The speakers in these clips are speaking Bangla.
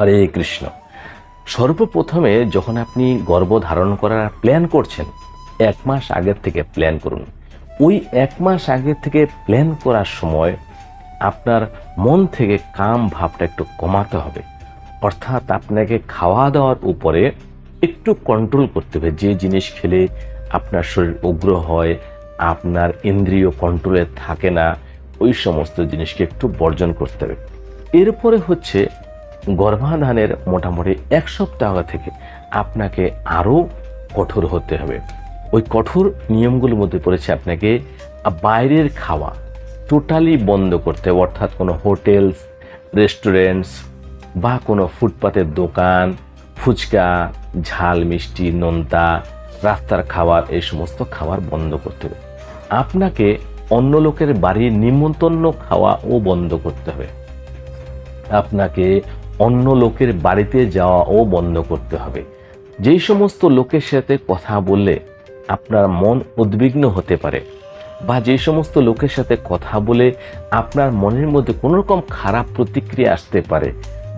হরে কৃষ্ণ। সর্বপ্রথমে যখন আপনি গর্ভ ধারণ করার প্ল্যান করছেন, এক মাস আগের থেকে প্ল্যান করুন। ওই এক মাস আগের থেকে প্ল্যান করার সময় আপনার মন থেকে কাম ভাবটা একটু কমাতে হবে। অর্থাৎ আপনাকে খাওয়া দাওয়ার উপরে একটু কন্ট্রোল করতে হবে। যে জিনিস খেলে আপনার শরীর উগ্র হয়, আপনার ইন্দ্রিয় কন্ট্রোলে থাকে না, ওই সমস্ত জিনিসকে একটু বর্জন করতে হবে। এরপরে হচ্ছে গর্ভাধানের মোটামুটি এক সপ্তাহ থেকে আপনাকে আরও কঠোর হতে হবে। ওই কঠোর নিয়মগুলোর মধ্যে পড়েছে আপনাকে বাইরের খাওয়া টোটালি বন্ধ করতে হবে, অর্থাৎ কোনো হোটেলস, রেস্টুরেন্টস বা কোনো ফুটপাতের দোকান, ফুচকা, ঝাল, মিষ্টি, নোনতা, রাস্তার খাবার, এই সমস্ত খাবার বন্ধ করতে হবে। আপনাকে অন্য লোকের বাড়ির নিমন্ত্রণ খাওয়াও বন্ধ করতে হবে। আপনাকে অন্য লোকের বাড়িতে যাওয়াও বন্ধ করতে হবে। যেই সমস্ত লোকের সাথে কথা বললে আপনার মন উদ্বিগ্ন হতে পারে বা যে সমস্ত লোকের সাথে কথা বলে আপনার মনের মধ্যে কোনো রকম খারাপ প্রতিক্রিয়া আসতে পারে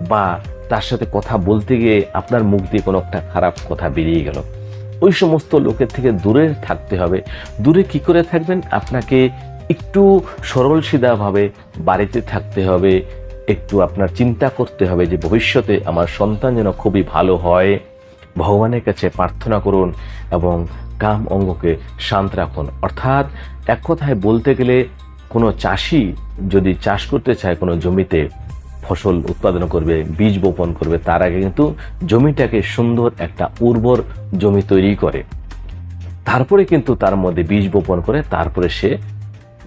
বা তার সাথে কথা বলতে গিয়ে আপনার মুখ দিয়ে কোনো একটা খারাপ কথা বেরিয়ে গেল। ওই সমস্ত লোকের থেকে দূরে থাকতে হবে। দূরে কি করে থাকবেন? আপনাকে একটু সরল সিধাভাবে বাড়িতে থাকতে হবে। একটু আপনার চিন্তা করতে হবে যে ভবিষ্যতে আমার সন্তান যেন খুবই ভালো হয়। ভগবানের কাছে প্রার্থনা করুন এবং কাম অঙ্গকে শান্ত রাখুন। অর্থাৎ এক কথায় বলতে গেলে কোনো চাষি যদি চাষ করতে চায় কোনো জমিতে, ফসল উৎপাদন করবে, বীজ বপন করবে, তার আগে কিন্তু জমিটাকে সুন্দর একটা উর্বর জমি তৈরি করে। তারপরে কিন্তু তার মধ্যে বীজ বপন করে তারপরে সে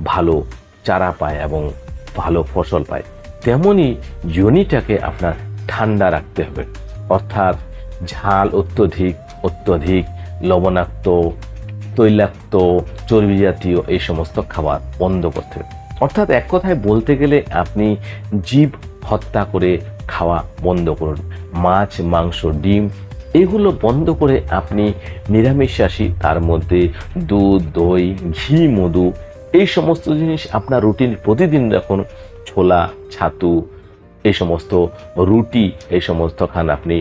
ভালো চারা পায় এবং ভালো ফসল পায়। তেমনি যোনিটাকে আপনার ঠান্ডা রাখতে হবে। অর্থাৎ ঝাল অত্যধিক অত্যধিক লবণাক্ত, তৈলাক্ত, চর্বি জাতীয় এই সমস্ত খাবার বন্ধ করতে হবে। অর্থাৎ এক কথায় বলতে গেলে আপনি জীব হত্যা করে খাওয়া বন্ধ করুন। মাছ, মাংস, ডিম, এগুলো বন্ধ করে আপনি নিরামিষাসী তার মধ্যে দুধ, দই, ঘি, মধু এই সমস্ত জিনিস আপনার রুটিন প্রতিদিন রাখুন ছোলা, ছাতু, এই সমস্ত রুটি, এই সমস্ত খান আপনি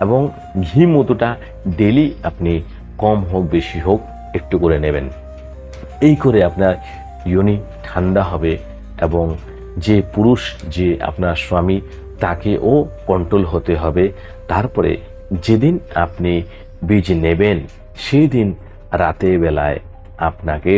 এবং ঘি মধুটা ডেলি আপনি কম হোক, বেশি হোক, একটু করে নেবেন। এই করে আপনার ইয়নি ঠান্ডা হবে এবং যে পুরুষ, যে আপনার স্বামী তাকেও কন্ট্রোল হতে হবে। তারপরে যেদিন আপনি বীজ নেবেন সেই দিন রাতের বেলায় আপনাকে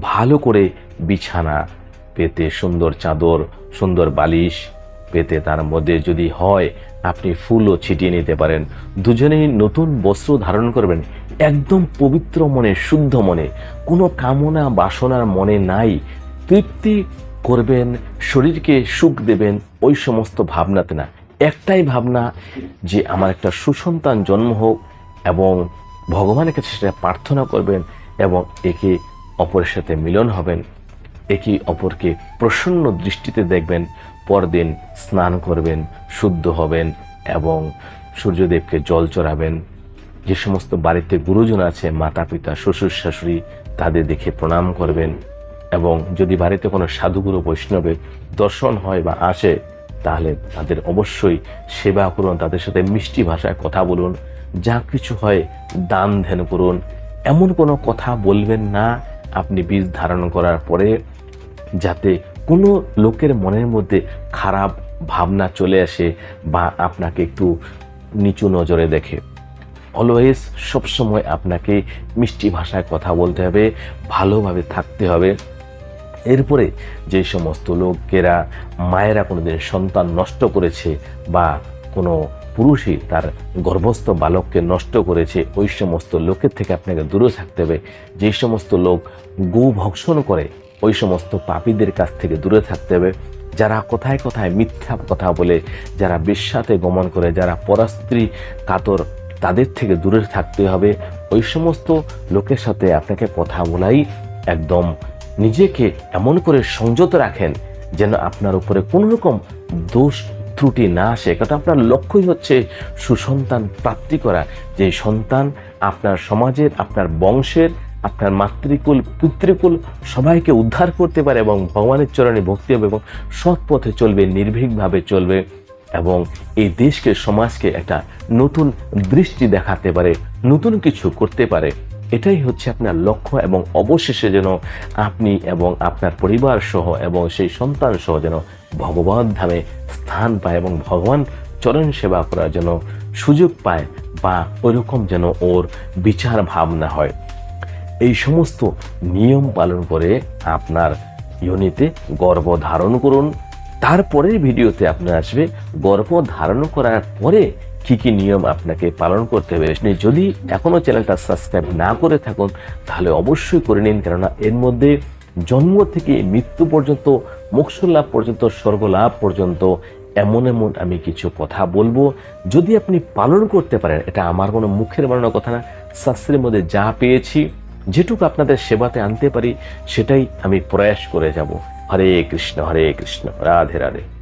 ভালো করে বিছানা পেতে, সুন্দর চাদর, সুন্দর বালিশ পেতে তার মধ্যে যদি হয়, আপনি ফুলও ছিটিয়ে নিতে পারেন। দুজনেই নতুন বস্ত্র ধারণ করবেন, একদম পবিত্র মনে, শুদ্ধ মনে। কোনো কামনা, বাসনার মনে নাই। তৃপ্তি করবেন, শরীরকে সুখ দেবেন, ওই সমস্ত ভাবনাতে না। একটাই ভাবনা যে আমার একটা সুসন্তান জন্ম হোক এবং ভগবানের কাছে সেটা প্রার্থনা করবেন এবং একে অপরের সাথে মিলন হবেন। একে অপরকে প্রসন্ন দৃষ্টিতে দেখবেন, পরদিন স্নান করবেন, শুদ্ধ হবেন এবং সূর্যদেবকে জল চড়াবেন। যে সমস্ত বাড়িতে গুরুজন আছে, মাতা পিতা, শ্বশুর শাশুড়ি, তাদের দেখে প্রণাম করবেন এবং যদি বাড়িতে কোনো সাধুগুরু বৈষ্ণবের দর্শন হয় বা আসে, তাহলে তাদের অবশ্যই সেবা করুন, তাদের সাথে মিষ্টি ভাষায় কথা বলুন, যা কিছু হয় দান ধ্যান করুন। এমন কোনো কথা বলবেন না আপনি বীজ ধারণ করার পরে যাতে কোনো লোকের মনের মধ্যে খারাপ ভাবনা চলে আসে বা আপনাকে একটু নিচু নজরে দেখে। অলওয়েজ সবসময় আপনাকে মিষ্টি ভাষায় কথা বলতে হবে, ভালোভাবে থাকতে হবে। এরপরে যে সমস্ত লোকেরা, মায়েরা কোনোদিন সন্তান নষ্ট করেছে বা কোনো পুরুষই তার গর্ভস্থ বালককে নষ্ট করেছে, ওই সমস্ত লোকের থেকে আপনাকে দূরে থাকতে হবে। যে সমস্ত লোক গো ভক্ষণ করে, ওই সমস্ত পাপীদের কাছ থেকে দূরে থাকতে হবে। যারা কোথায় কোথায় মিথ্যা কথা বলে, যারা বিশ্বাতে গমন করে, যারা পরাস্ত্রী কাতর, তাদের থেকে দূরে থাকতে হবে। ওই সমস্ত লোকের সাথে আপনাকে কথা বলাই একদম নিজেকে এমন করে সংযত রাখেন যেন আপনার উপরে কোনো রকম দোষ ত্রুটি না আসে, কারণ আপনার লক্ষ্যই হচ্ছে সুসন্তান প্রাপ্তি করা। যে সন্তান আপনার সমাজের, আপনার বংশের, আপনার মাতৃকুল, পিতৃকুল সবাইকে উদ্ধার করতে পারে এবং ভগবানের চরণে ভক্তি হবে এবং সৎ পথে চলবে, নির্ভীকভাবে চলবে এবং এই দেশকে, সমাজকে একটা নতুন দৃষ্টি দেখাতে পারে, নতুন কিছু করতে পারে। এটাই হচ্ছে আপনার লক্ষ্য এবং অবশেষে যেন আপনি এবং আপনার পরিবার সহ এবং সেই সন্তান সহ যেন ভগবান ধামে স্থান পায় এবং ভগবান চরণ সেবা করার জন্য সুযোগ পায় বা ওইরকম যেন ওর বিচার ভাবনা হয়। এই সমস্ত নিয়ম পালন করে আপনার ইউনিতে গর্ভ ধারণ করুন। তারপরের ভিডিওতে আপনার আসবে গর্ভ ধারণ করার পরে কি কি নিয়ম আপনাকে পালন করতে হবে যদি এখনও চ্যানেলটা সাবস্ক্রাইব না করে থাকুন, তাহলে অবশ্যই করে নিন। কেননা এর মধ্যে জন্ম থেকে মৃত্যু পর্যন্ত মোক্ষ লাভ পর্যন্ত স্বর্গ লাভ পর্যন্ত এমন এমন আমি কিছু কথা বলব। যদি আপনি পালন করতে পারেন, এটা আমার কোনো মুখের বানানোর কথা না, শাস্ত্রের মধ্যে যা পেয়েছি, যেটুকু আপনাদের সেবাতে আনতে পারি, সেটাই আমি প্রয়াস করে যাব। হরে কৃষ্ণ হরে কৃষ্ণ, রাধে রাধে।